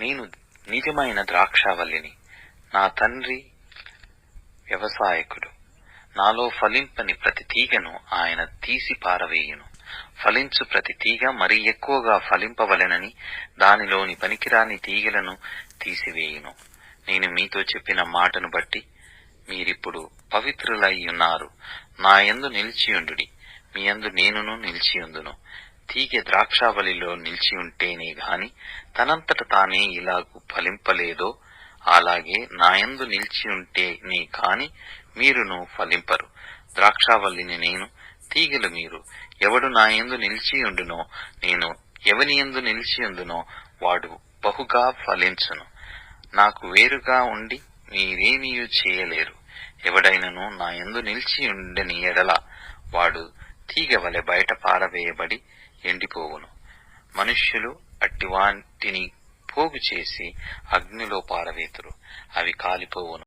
నేను నిజమైన ద్రాక్షావల్లిని నా తండ్రి వ్యవసాయకుడు. నాలో ఫలింపని ప్రతి తీగను ఆయన తీసి పారవేయును. ఫలించు ప్రతి తీగ మరి ఎక్కువగా ఫలింపవలెనని దానిలోని పనికిరాని తీగలను తీసివేయును. నేను మీతో చెప్పిన మాటను బట్టి మీరిప్పుడు పవిత్రులై ఉన్నారు నా యందు నిలిచియుండుడి. మీ యందు నేనును నిలిచియుందును. తీగ ద్రాక్షావళిలో నిలిచి ఉంటేనే గాని తనంతట తానే ఇలాగు ఫలింపలేదో అలాగే నాయందు నిలిచి ఉంటేనే కాని మీరును ఫలింపరు. ద్రాక్షావల్లిని నేను తీగలు మీరు ఎవడు నాయందు నిలిచి ఉండునో నేను ఎవని ఎందు నిలిచి ఉందునో వాడు బహుగా ఫలించును. నాకు వేరుగా ఉండి మీరేమీ చేయలేరు. ఎవడైనను నా యందు నిలిచి ఉండని ఎడల వాడు తీగ వలె బయట పారవేయబడి ఎండిపోవును. మనుష్యులు అట్టి వాటిని పోగు చేసి అగ్నిలో పారవేతురు. అవి కాలిపోవును.